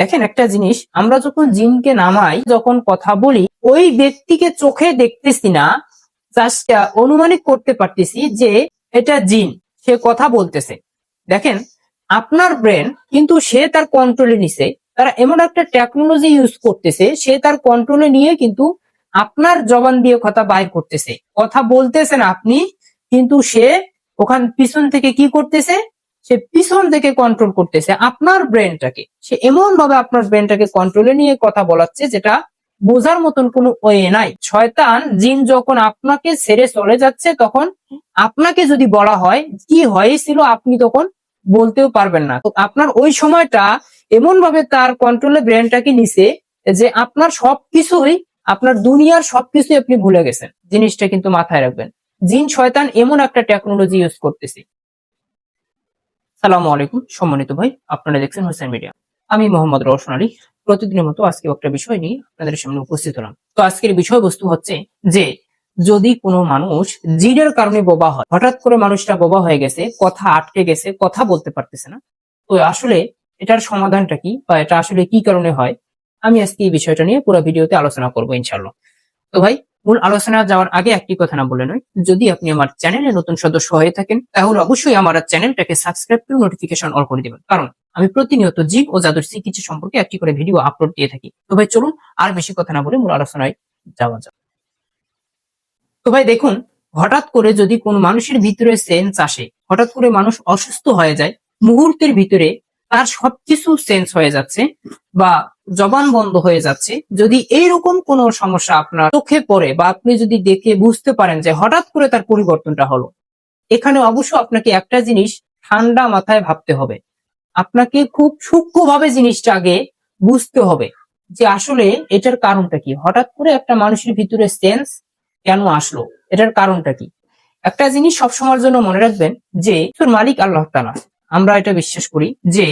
দেখেন একটা জিনিস, আমরা যখন জিনকে নামাই, যখন কথা বলি, ওই ব্যক্তিকে চোখে দেখতেছি না জাস্ট অনুমানিক করতে পারতেছি যে এটা জিন, সে কথা বলতেছে। দেখেন, আপনার ব্রেন কিন্তু সে তার কন্ট্রোলে নিছে, তারা এমন একটা টেকনোলজি ইউজ করতেছে, সে তার কন্ট্রোলে নিয়ে কিন্তু আপনার জবান দিয়ে কথা বাইর করতেছে। কথা বলতেছেন আপনি, কিন্তু সে ওখান পিছন থেকে কি করতেছে? সে পিছন থেকে কন্ট্রোল করতেছে আপনার ব্রেনটাকে সে এমন ভাবে আপনার ব্রেনটাকে কন্ট্রোলে নিয়ে কথা বলাচ্ছে যেটা বোঝার মতন কোনো ওয়ে নাই। শয়তান জিন যখন আপনাকে ছেড়ে চলে যাচ্ছে তখন আপনাকে যদি বলা হয় কি হয়েছিল আপনি তখন বলতেও পারবেন না। আপনার ওই সময়টা এমন ভাবে তার কন্ট্রোলে ব্রেনটাকে নিছে যে আপনার সবকিছুই, আপনার দুনিয়ার সবকিছুই আপনি ভুলে গেছেন। জিনিসটা কিন্তু মাথায় রাখবেন। জিন, শয়তান এমন একটা টেকনোলজি ইউজ করতেছে। সালামু আলাইকুম, সম্মানিত ভাই। আপনারা দেখছেন হোসেন মিডিয়া। আমি মোহাম্মদ রওশন আলী। প্রতিদিনের মতো আজকে একটা বিষয় নিয়ে আপনাদের সামনে উপস্থিত হলাম। তো আজকের বিষয়বস্তু হচ্ছে যে, যদি কোনো মানুষ জিনের কারণে বোবা হয়, হঠাৎ করে মানুষটা বোবা হয়ে গেছে, কথা আটকে গেছে, কথা বলতে পারতেছে না, তো আসলে এটার সমাধানটা কি বা এটা আসলে কি কারণে হয়? আমি আজকে এই বিষয়টা নিয়ে পুরো ভিডিওতে আলোচনা করব ইনশাল্লাহ তো ভাই মূল আলোচনা যাওয়ার আগে একটি কথা না বলে নয়, যদি আপনি আমার চ্যানেলে নতুন সদস্য হয়ে থাকেন, তাহলে অবশ্যই আমার চ্যানেলটাকে সাবস্ক্রাইব করে নোটিফিকেশন অল করে দিবেন। কারণ আমি প্রতিনিয়ত জিন ও জাদুর চিকিৎসা সম্পর্কে একটি করে ভিডিও আপলোড দিয়ে থাকি। তো ভাই, চলুন আর বেশি কথা না বলে মূল আলোচনায় যাওয়া যাক। তো ভাই, দেখুন, হঠাৎ করে যদি কোন মানুষের ভিতরে সেন্স আসে, হঠাৎ করে মানুষ অসুস্থ হয়ে যায়, মুহূর্তের ভিতরে তার সবকিছু সেন্স হয়ে যাচ্ছে বা জবান বন্ধ হয়ে যাচ্ছে। যদি এইরকম কোনো সমস্যা আপনার চোখে পড়ে বা আপনি যদি দেখে বুঝতে পারেন যে হঠাৎ করে তার পরিবর্তনটা হলো, এখানে অবশ্য আপনাকে একটা জিনিস ঠান্ডা মাথায় ভাবতে হবে। আপনাকে খুব সূক্ষ্মভাবে জিনিসটা আগে বুঝতে হবে যে আসলে এটার কারণটা কি? হঠাৎ করে একটা মানুষের ভিতরে সেন্স কেন আসলো? এটার কারণটা কি? একটা জিনিস সবসময়ের জন্য মনে রাখবেন যে তোর মালিক আল্লাহ তালা আমরা এটা বিশ্বাস করি যে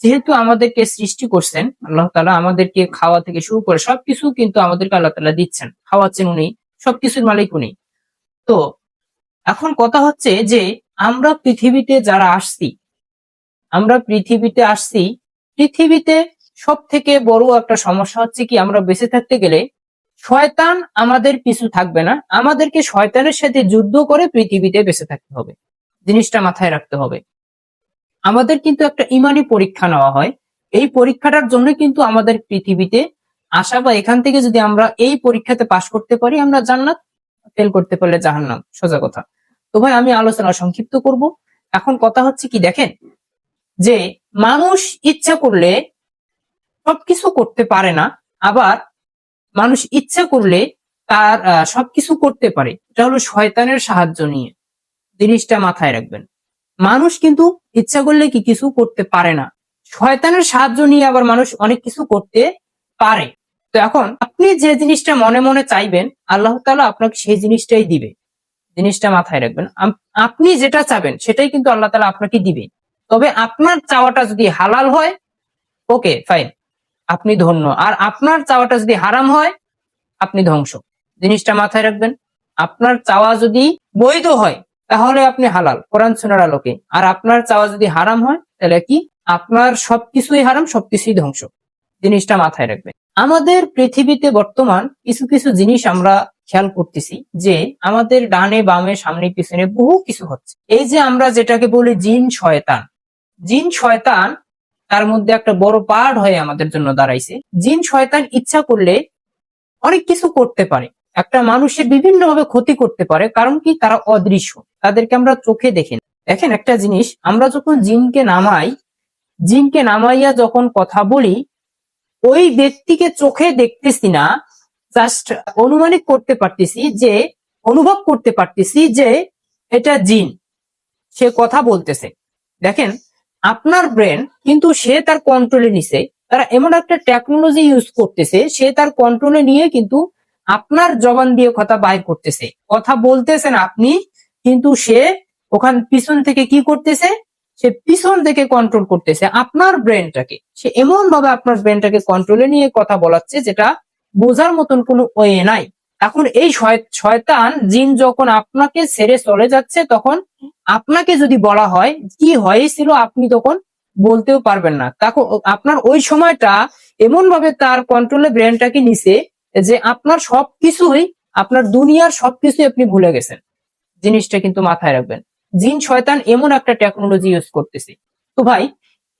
যেহেতু আমাদেরকে সৃষ্টি করছেন, আল্লাহ তালা আমাদেরকে খাওয়া থেকে শুরু করে সবকিছু কিন্তু আমাদেরকে আল্লাহ তালা দিচ্ছেন। খাওয়াচ্ছেন উনি, সবকিছুর মালিক উনি। তো, এখন কথা হচ্ছে যে আমরা পৃথিবীতে যারা আসছি, আমরা পৃথিবীতে আসছি, পৃথিবীতে সব থেকে বড় একটা সমস্যা হচ্ছে কি, আমরা বেঁচে থাকতে গেলে শয়তান আমাদের পিছু থাকবে না। আমাদেরকে শয়তানের সাথে যুদ্ধ করে পৃথিবীতে বেঁচে থাকতে হবে। জিনিসটা মাথায় রাখতে হবে। আমাদের কিন্তু একটা ইমানি পরীক্ষা নেওয়া হয়। এই পরীক্ষাটার জন্য কিন্তু আমাদের পৃথিবীতে আসা বা এখান থেকে যদি আমরা এই পরীক্ষাতে পাশ করতে পারি, আমরা জান্নাত ফেল করতে পারলে জাহান্নাম। সোজা কথা। তো ভাই, আমি আলোচনা সংক্ষিপ্ত করব। এখন কথা হচ্ছে কি, দেখেন, যে মানুষ ইচ্ছা করলে সবকিছু করতে পারে না, আবার মানুষ ইচ্ছা করলে তার সবকিছু করতে পারে। এটা হলো শয়তানের সাহায্য নিয়ে। জিনিসটা মাথায় রাখবেন। মানুষ কিন্তু ইচ্ছা করলে কি কিছু করতে পারে না। শয়তানের সাহায্য নিয়ে আবার মানুষ অনেক কিছু করতে পারে। তো এখন আপনি যে জিনিসটা মনে মনে চাইবেন, আল্লাহ তালা আপনাকে সেই জিনিসটাই দিবে। জিনিসটা মাথায় রাখবেন। আপনি যেটা চাবেন সেটাই কিন্তু আল্লাহ তালা আপনাকে দিবে। তবে আপনার চাওয়াটা যদি হালাল হয়, ওকে ফাইন আপনি ধন্য। আর আপনার চাওয়াটা যদি হারাম হয়, আপনি ধ্বংস। জিনিসটা মাথায় রাখবেন। আপনার চাওয়া যদি বৈধ হয় তাহলে আপনি হালাল, কোরআন শোনার আলোকে। আর আপনার চাওয়া যদি হারাম হয়, তাহলে কি? আপনার সবকিছুই হারাম, সবকিছুই ধ্বংস। জিনিসটা মাথায় রাখবেন। আমাদের পৃথিবীতে বর্তমান কিছু কিছু জিনিস আমরা খেয়াল করতেছি, যে আমাদের ডানে বামে সামনে পিছনে বহু কিছু হচ্ছে। এই যে আমরা যেটাকে বলি জিন শয়তান। জিন শয়তান তার মধ্যে একটা বড় পার্ট হয়ে আমাদের জন্য দাঁড়াইছে। জিন শয়তান ইচ্ছা করলে অনেক কিছু করতে পারে। একটা মানুষের বিভিন্ন ভাবে ক্ষতি করতে পারে, কারণ কি? তারা অদৃশ্য। তাদেরকে আমরা চোখে দেখি না। দেখেন একটা জিনিস, আমরা যখন জিনকে নামাই, জিনকে নামাইয়া যখন কথা বলি, ওই ব্যক্তিকে চোখে দেখতেছি না জাস্ট অনুমানিক করতে পারতেছি যে, অনুভব করতে পারতেছি যে, এটা জিন। সে কথা বলতেছে। দেখেন, আপনার ব্রেন কিন্তু সে তার কন্ট্রোলে নিছে। তারা এমন একটা টেকনোলজি ইউজ করতেছে, সে তার কন্ট্রোলে নিয়ে কিন্তু আপনার জবান দিয়ে কথা বাইর করতেছে। কথা বলতেছেন আপনি, কিন্তু সে ওখান পিছন থেকে কি করতেছে? সে পিছন থেকে কন্ট্রোল করতেছে আপনার ব্রেনটাকে সে এমন ভাবে আপনার ব্রেনটাকে কন্ট্রোলে নিয়ে কথা বলাচ্ছে যেটা বোঝার মতন কোনো ওয়ে নাই। এখন এই শয়- শয়তান জিন যখন আপনাকে ছেড়ে চলে যাচ্ছে, তখন আপনাকে যদি বলা হয় কি হয়েছিল, আপনি তখন বলতেও পারবেন না। তখন আপনার ওই সময়টা এমন ভাবে তার কন্ট্রোলে ব্রেনটাকে নিছে যে আপনার সবকিছুই, আপনার দুনিয়ার সবকিছুই আপনি ভুলে গেছেন। জিনিসটা কিন্তু মাথায় রাখবেন। জিন শয়তান এমন একটা টেকনোলজি ইউজ করতেছে। তো ভাই,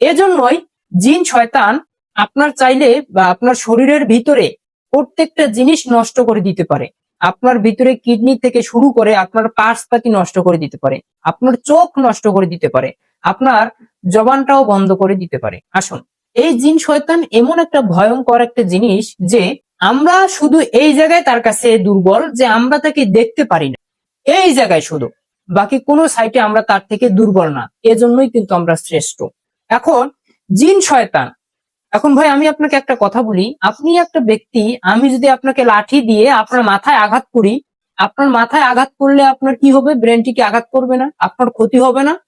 এজন্যই জিন শয়তান আপনার চাইলে বা আপনার শরীরের ভিতরে প্রত্যেকটা জিনিস নষ্ট করে দিতে পারে। আপনার ভিতরে কিডনি থেকে শুরু করে আপনার পার্স পাতি নষ্ট করে দিতে পারে। আপনার চোখ নষ্ট করে দিতে পারে। আপনার জবানটাও বন্ধ করে দিতে পারে। আসুন, এই জিন শয়তান এমন একটা ভয়ঙ্কর একটা জিনিস যে আমরা শুধু এই জায়গায় তার কাছে দুর্বল যে আমরা তাকে দেখতে পারি না। এই জায়গায় শুধু। বাকি কোনো সাইটে আমরা তার থেকে দুর্বল না। এজন্যই কিন্তু আমরা শ্রেষ্ঠ। এখন, জিন শয়তান। এখন ভাই, আমি আপনাকে একটা কথা বলি। আপনি একটা ব্যক্তি, আমি যদি আপনাকে লাঠি দিয়ে আপনার মাথায় আঘাত করি, আপনার মাথায় আঘাত করলে আপনার কি হবে? ব্রেনটিকে আঘাত করবে না? আপনার ক্ষতি হবে না?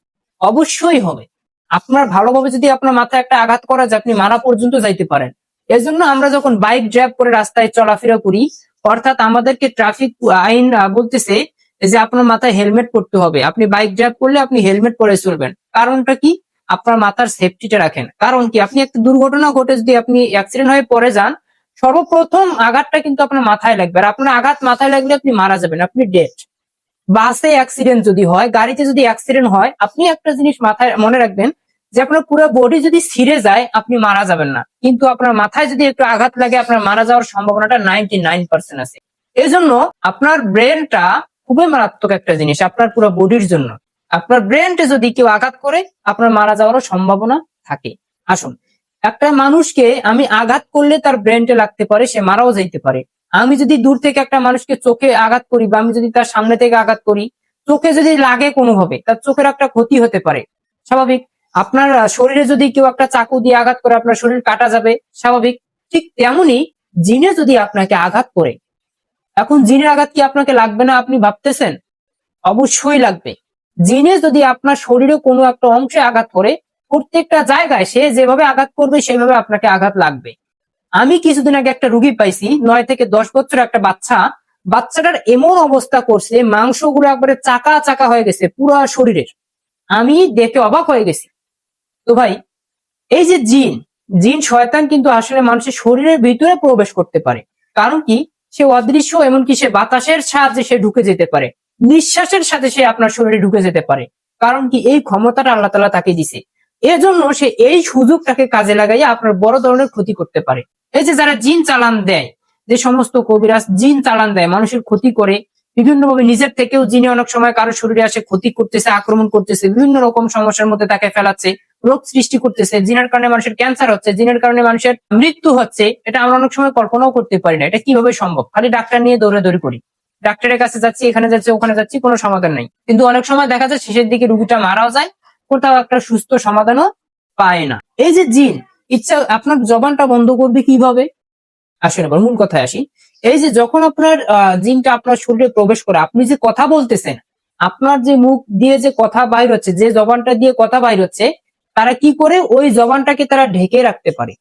অবশ্যই হবে। আপনার ভালোভাবে যদি আপনার মাথায় একটা আঘাত করা যায়, আপনি মারা পর্যন্ত যাইতে পারেন। এজন্য আমরা যখন বাইক ড্রাইভ করে রাস্তায় চলাফেরা করি, অর্থাৎ আমাদেরকে ট্রাফিক আইন বলতেছে যে আপনার মাথায় হেলমেট পরতে হবে। আপনি বাইক ড্রাইভ করলে আপনি হেলমেট পরে চলবেন। কারণটা কি? আপনার মাথার সেফটিটা রাখেন। কারণ কি? আপনি একটা দুর্ঘটনা ঘটে যদি আপনি অ্যাক্সিডেন্ট হয়ে পরে যান, সর্বপ্রথম আঘাতটা কিন্তু আপনার মাথায় লাগবে। আর আপনার আঘাত মাথায় লাগলে আপনি মারা যাবেন, আপনি ডেট বাসে অ্যাক্সিডেন্ট যদি হয়, গাড়িতে যদি অ্যাক্সিডেন্ট হয়, আপনি একটা জিনিস মাথায় মনে রাখবেন যে আপনার পুরো বডি যদি ছিঁড়ে যায়, আপনি মারা যাবেন না। কিন্তু আপনার মাথায় যদি একটু আঘাত লাগে, আপনার মারা যাওয়ার সম্ভাবনাটা নাইনটি নাইন পার্সেন্ট আছে। এজন্য আপনার ব্রেনটা খুবই মারাত্মক একটা জিনিস, আপনার পুরো বডির জন্য। আপনার ব্রেনটা যদি কেউ আঘাত করে, আপনার মারা যাওয়ারও সম্ভাবনা থাকে। আসুন, একটা মানুষকে আমি আঘাত করলে তার ব্রেনটা লাগতে পারে, সে মারাও যাইতে পারে। আমি যদি দূর থেকে একটা মানুষকে চোখে আঘাত করি, বা আমি যদি তার সামনে থেকে আঘাত করি, চোখে যদি লাগে কোনোভাবে, তার চোখের একটা ক্ষতি হতে পারে। স্বাভাবিক। আপনার শরীরে যদি কেউ একটা চাকু দিয়ে আঘাত করে, আপনার শরীর কাটা যাবে, স্বাভাবিক। ঠিক তেমনি জিনে যদি আপনাকে আঘাত করে, এখন জিনের আঘাত কি আপনাকে লাগবে না আপনি ভাবতেছেন? অবশ্যই লাগবে। জিনে যদি আপনার শরীরে কোনো একটা অংশে আঘাত করে, প্রত্যেকটা জায়গায় সে যেভাবে আঘাত করবে, সেভাবে আপনাকে আঘাত লাগবে। আমি কিছুদিন আগে একটা রুগী পাইছি, নয় থেকে দশ বছর একটা বাচ্চা। বাচ্চাটার এমন অবস্থা করছে, মাংসগুলো একবারে চাকা চাকা হয়ে গেছে, পুরো শরীরের। আমি দেখে অবাক হয়ে গেছি। তো ভাই, এই যে জিন জিন শয়তান কিন্তু আসলে মানুষের শরীরের ভিতরে প্রবেশ করতে পারে। কারণ কি? সে অদৃশ্য, এমনকি সে বাতাসের সাহায্যে সে ঢুকে যেতে পারে। নিঃশ্বাসের সাথে সে আপনার শরীরে ঢুকে যেতে পারে। কারণ কি? এই ক্ষমতাটা আল্লাহ তালা তাকে দিছে। এজন্য সে এই সুযোগটাকে কাজে লাগাইয়া আপনার বড় ধরনের ক্ষতি করতে পারে। এই যে যারা জিন চালান দেয়, যে সমস্ত কবিরাজ জিন চালান দেয়, মানুষের ক্ষতি করে বিভিন্ন ভাবে নিজের থেকেও জিনে অনেক সময় কারও শরীরে আসে ক্ষতি করতেছে, আক্রমণ করতেছে, বিভিন্ন রকম সমস্যার মধ্যে তাকে ফেলাচ্ছে রোগ সৃষ্টি করতেছে, জিনের কারণে মানুষের ক্যান্সার হচ্ছে, জিনের কারণে মানুষের মৃত্যু হচ্ছে, এটা আমরা অনেক সময় কল্পনাও করতে পারি না, এটা কীভাবে সম্ভব? খালি ডাক্তার নিয়ে দৌড়াদৌড়ি করি। ডাক্তারের কাছে যাচ্ছি, এখানে যাচ্ছি, ওখানে যাচ্ছি, কোনো সমাধান নাই। কিন্তু অনেক সময় দেখা যায় শেষের দিকে রুগীটা মারাও যায়, কোথাও একটা সুস্থ সমাধানও পায় না। এই যে জিন, ইচ্ছা, আপনার জবানটা বন্ধ করবে কীভাবে? আসেন এবার মূল কথায় আসি। এই যে যখন আপনার জিনটা আপনার শরীরে প্রবেশ করে, আপনি যে কথা বলতেছেন, আপনার যে মুখ দিয়ে যে কথা বাইর হচ্ছে, যে জবানটা দিয়ে কথা বাইর হচ্ছে তারা কি করে? ওই জবানটাকে তারা ঢেকে রাখতে পারে।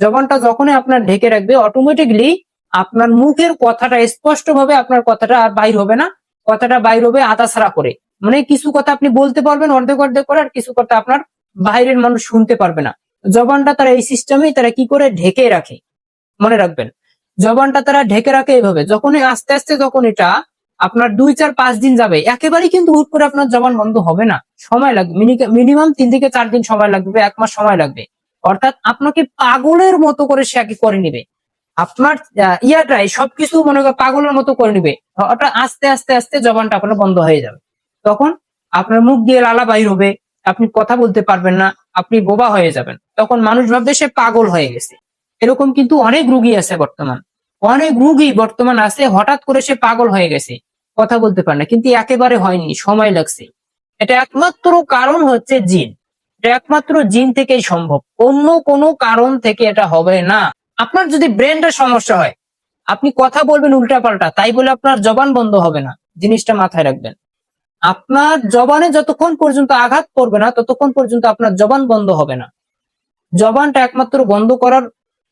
জবানটা যখনই আপনার ঢেকে রাখবে অটোমেটিকলি আপনার মুখের কথাটা স্পষ্ট ভাবে আপনার কথাটা আর বাইর হবে না। কথাটা বাইর হবে আতাছাড়া করে। মানে কিছু কথা আপনি বলতে পারবেন, অর্ধেক অর্ধেক করে, আর কিছু কথা আপনার বাইরের মানুষ শুনতে পারবে না। জবানটা তারা এই সিস্টেমেই তারা কি করে? ঢেকে রাখে। মনে রাখবেন। জবানটা তারা ঢেকে রাখে এইভাবে। যখনই আস্তে আস্তে যখন এটা আপনার দুই, চার, পাঁচ দিন যাবে। একেবারেই কিন্তু হুট করে আপনার জবান বন্ধ হবে না। সময় লাগবে। মিনিমাম তিন থেকে চার দিন সময় লাগবে এক মাস সময় লাগবে। অর্থাৎ আপনাকে পাগলের মতো করে সে করে নিবে। আপনার ইয়াটাই, সবকিছু মনে করে পাগলের মতো করে নিবে। অর্থাৎ আস্তে আস্তে আস্তে জবানটা আপনার বন্ধ হয়ে যাবে। তখন আপনার মুখ দিয়ে লালা বাইর হবে। আপনি কথা বলতে পারবেন না। আপনি বোবা হয়ে যাবেন। তখন মানুষ ভাববে সে পাগল হয়ে গেছে। এরকম কিন্তু অনেক রুগী আছে বর্তমান। অনেক রুগী বর্তমান আছে। হঠাৎ করে সে পাগল হয়ে গেছে। কথা বলতে পারে না, কিন্তু একেবারে হয়নি, সময় লাগছে। এটা একমাত্র কারণ হচ্ছে জিন। এটা একমাত্র জিন থেকেই সম্ভব। অন্য কোনো কারণ থেকে এটা হবে না। আপনার যদি ব্রেনটা সমস্যা হয়, আপনি কথা বলবেন উল্টাপাল্টা, তাই বলে আপনার জবান বন্ধ হবে না, জিনিসটা মাথায় রাখবেন। আপনার জবানে যতক্ষণ পর্যন্ত আঘাত করবে না, ততক্ষণ পর্যন্ত আপনার জবান বন্ধ হবে না। জবানটা একমাত্র বন্ধ করার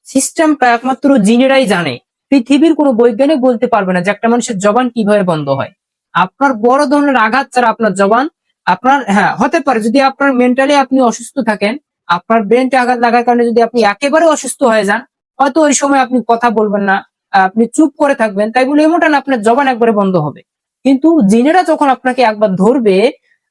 সিস্টেমটা একমাত্র জিনেরাই জানে। পৃথিবীর কোনো বৈজ্ঞানিক বলতে পারবে না যে একটা মানুষের জবান কীভাবে বন্ধ হয়। আপনার বড় ধরনের আঘাত ছাড়া আপনার জবান আপনার হ্যাঁ হতে পারে। যদি আপনার মেন্টালি আপনি অসুস্থ থাকেন, আপনার ব্রেনটা আঘাত লাগার কারণে যদি আপনি একেবারে অসুস্থ হয়ে যান, হয়তো ওই সময় আপনি কথা বলবেন না, আপনি চুপ করে থাকবেন, তাই বলে এমনটা না, আপনার জবান একবারে বন্ধ হবে। কিন্তু জিনেরা যখন আপনাকে একবার ধরবে,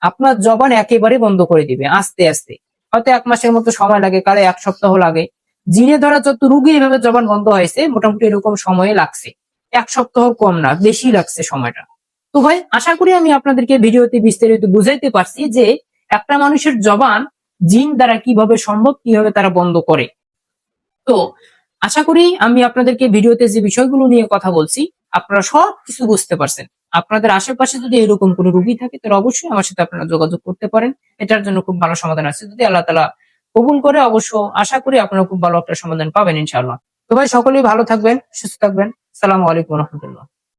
আপনার জবান একেবারে বন্ধ করে দিবে, আস্তে আস্তে। হয়তো এক মাসের মতো সময় লাগে, কারও এক সপ্তাহ লাগে। জিনে ধরা যত রুগী এভাবে জবান বন্ধ হয়েছে, মোটামুটি এরকম সময়ে লাগছে। এক সপ্তাহ কম না, বেশি লাগছে সময়টা। তো ভাই, আশা করি আমি আপনাদেরকে ভিডিওতে বিস্তারিত বুঝাইতে পারছি যে একটা মানুষের জবান জিন দ্বারা কীভাবে সম্ভব, কীভাবে তারা বন্ধ করে। তো আশা করি আমি আপনাদেরকে ভিডিওতে যে বিষয়গুলো নিয়ে কথা বলছি, আপনারা সব কিছু বুঝতে পারছেন। আপনাদের আশেপাশে যদি এরকম কোনো রুগী থাকে, তাহলে অবশ্যই আমার সাথে আপনারা যোগাযোগ করতে পারেন। এটার জন্য খুব ভালো সমাধান আছে। যদি আল্লাহ তালা কবুল করে অবশ্য আশা করি আপনারা খুব ভালো একটা সমাধান পাবেন ইনশাআল্লাহ। তো ভাই, সকলেই ভালো থাকবেন, সুস্থ থাকবেন। সালাম আলাইকুম রহমতুল্লাহ।